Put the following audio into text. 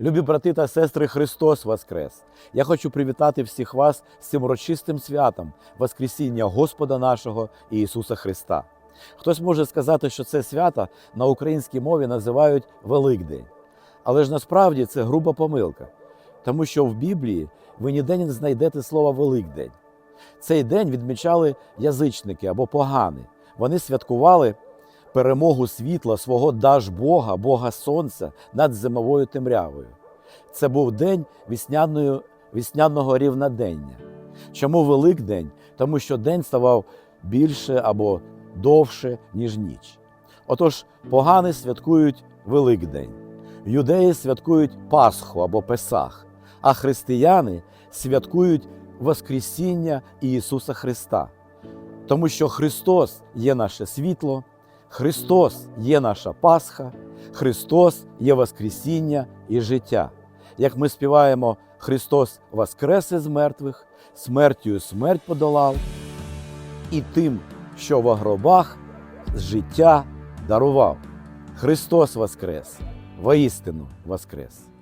Любі брати та сестри, Христос Воскрес! Я хочу привітати всіх вас з цим урочистим святом Воскресіння Господа нашого Ісуса Христа. Хтось може сказати, що це свято на українській мові називають Великдень. Але ж насправді це груба помилка, тому що в Біблії ви ніде не знайдете слова Великдень. Цей день відмічали язичники або погани. Вони святкували перемогу світла свого даж Бога, Бога Сонця над зимовою темрявою. Це був день вісняної, вісняного рівнодення. Чому Великдень? Тому що день ставав більше або довше, ніж ніч. Отож, погани святкують Великдень, юдеї святкують Пасху або Песах, а християни святкують Воскресіння Ісуса Христа. Тому що Христос є наше світло, Христос є наша Пасха, Христос є Воскресіння і життя. Як ми співаємо, Христос воскрес із мертвих, смертю смерть подолав, і тим, що в гробах життя дарував. Христос воскрес, воістину воскрес!